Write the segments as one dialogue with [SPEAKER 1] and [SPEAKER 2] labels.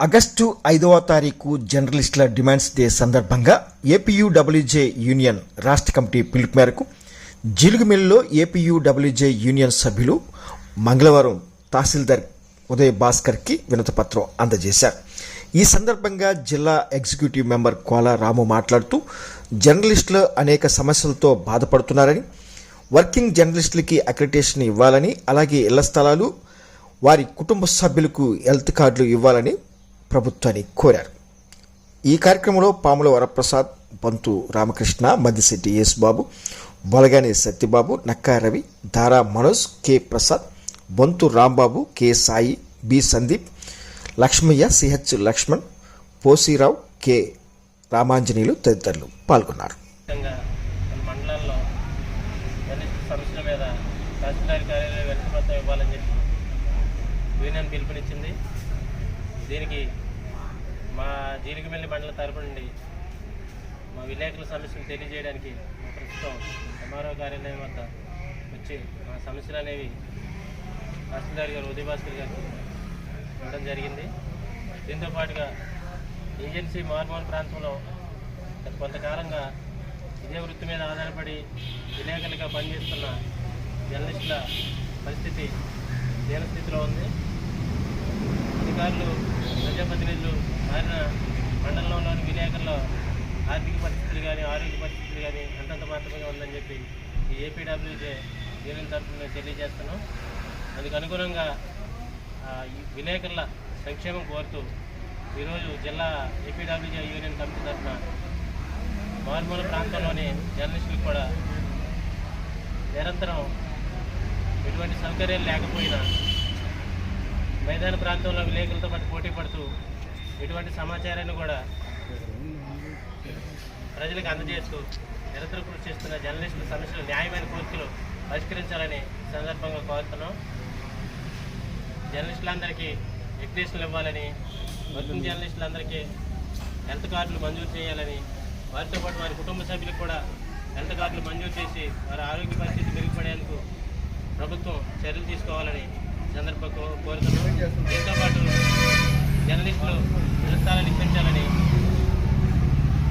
[SPEAKER 1] August ఐదవ తారీఖు జర్నలిస్టుల డిమాండ్స్ డే సందర్భంగా ఏపీయూడబ్ల్యూజే యూనియన్ రాష్ట్ర కమిటీ పిలుపు మేరకు జిలుగుమిల్లిలో ఏపీయూడబ్ల్యూజే యూనియన్ సభ్యులు మంగళవారం తహసీల్దార్ ఉదయ్ భాస్కర్కి వినతిపత్రం అందజేశారు. ఈ సందర్భంగా జిల్లా ఎగ్జిక్యూటివ్ మెంబర్ కోలా రాము మాట్లాడుతూ జర్నలిస్టులు అనేక సమస్యలతో బాధపడుతున్నారని వర్కింగ్ జర్నలిస్టులకి అక్రిటేషన్ ఇవ్వాలని అలాగే ఇళ్ళ స్థలాలు వారి కుటుంబ సభ్యులకు హెల్త్ కార్డులు ఇవ్వాలని ప్రభుత్వాన్ని కోరారు. ఈ కార్యక్రమంలో Pamula Varaprasad Bantu Ramakrishna Maddisetti Yesubabu Bolagane Satyababu Nakka Ravi Dara Manoj K Prasad Bontu Rambabu K Sai B Sandeep Lakshmaiah CH Laxman Posirao K Ramanjaneyulu తదితరులు పాల్గొన్నారు.
[SPEAKER 2] మండలాల్లో సమస్యల మీద తహసీల్దార్ కార్యాలయం వెనుకబడతాం ఇవ్వాలని చెప్పి యూనియన్ పిలుపునిచ్చింది. దీనికి మా జీలిగిమెల్లి మండల తరపు నుండి మా విలేకరుల సమస్యలు తెలియజేయడానికి మా ప్రస్తుతం ఎంఆర్ఓ కార్యాలయం వద్ద వచ్చి మా సమస్యలు అనేవి తహసీల్దార్ గారు ఉదయ్ భాస్కర్ గారికి ఇవ్వడం జరిగింది. దీంతో పాటుగా ఏజెన్సీ మార్మోల్ ప్రాంతంలో కొంతకాలంగా ఇదే వృత్తి మీద ఆధారపడి విలేకరులుగా పనిచేస్తున్న జర్నలిస్టుల పరిస్థితి దీనస్థితిలో ఉంది. అధికారులు ప్రజాప్రతినిధులు మారిన మండలంలోని విలేకరుల ఆర్థిక పరిస్థితులు కానీ ఆరోగ్య పరిస్థితులు కానీ అంతంత మాత్రమే ఉందని చెప్పి ఈ ఏపీడబ్ల్యూజే యూనియన్ తరఫున మేము తెలియజేస్తున్నాం. అందుకు అనుగుణంగా ఆ, విలేకరుల సంక్షేమం కోరుతూ ఈరోజు జిల్లా ఏపీడబ్ల్యూజే యూనియన్ కమిటీ తరఫున మారుమూల ప్రాంతంలోని జర్నలిస్టులకు కూడా నిరంతరం ఎటువంటి సౌకర్యాలు లేకపోయినా మైదాన ప్రాంతంలో విలేకరులతో పాటు పోటీ పడుతూ ఎటువంటి సమాచారాన్ని కూడా ప్రజలకు అందజేస్తూ నిరంతరం కృషి చేస్తున్న జర్నలిస్టుల సమస్యలు న్యాయమైన కోరికలు పరిష్కరించాలని సందర్భంగా కోరుతున్నాం. జర్నలిస్టులందరికీ ఎగ్జిస్టులు ఇవ్వాలని వర్కింగ్ జర్నలిస్టులందరికీ హెల్త్ కార్డులు మంజూరు చేయాలని వారితో పాటు వారి కుటుంబ సభ్యులకు కూడా హెల్త్ కార్డులు మంజూరు చేసి వారి ఆరోగ్య పరిస్థితి మెరుగుపడేందుకు ప్రభుత్వం చర్యలు తీసుకోవాలని ఈ సందర్భంగా కోరుతున్నాం దీంతో పాటు జర్నలిస్టులు ఇళ్ళ స్థలాలు ఇప్పించాలని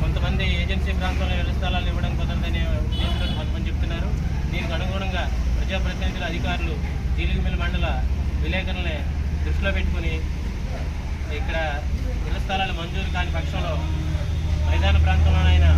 [SPEAKER 2] కొంతమంది ఏజెన్సీ ప్రాంతంలో ఇళ్ళ స్థలాలు ఇవ్వడం కుదరదని ఉద్దేశంతో కొంతమంది చెప్తున్నారు. దీనికి అనుగుణంగా ప్రజాప్రతినిధుల అధికారులు జీలిగిమిల్ మండల విలేకరులని దృష్టిలో పెట్టుకుని ఇక్కడ ఇళ్ళ మంజూరు కాని పక్షంలో మైదాన ప్రాంతంలోనైనా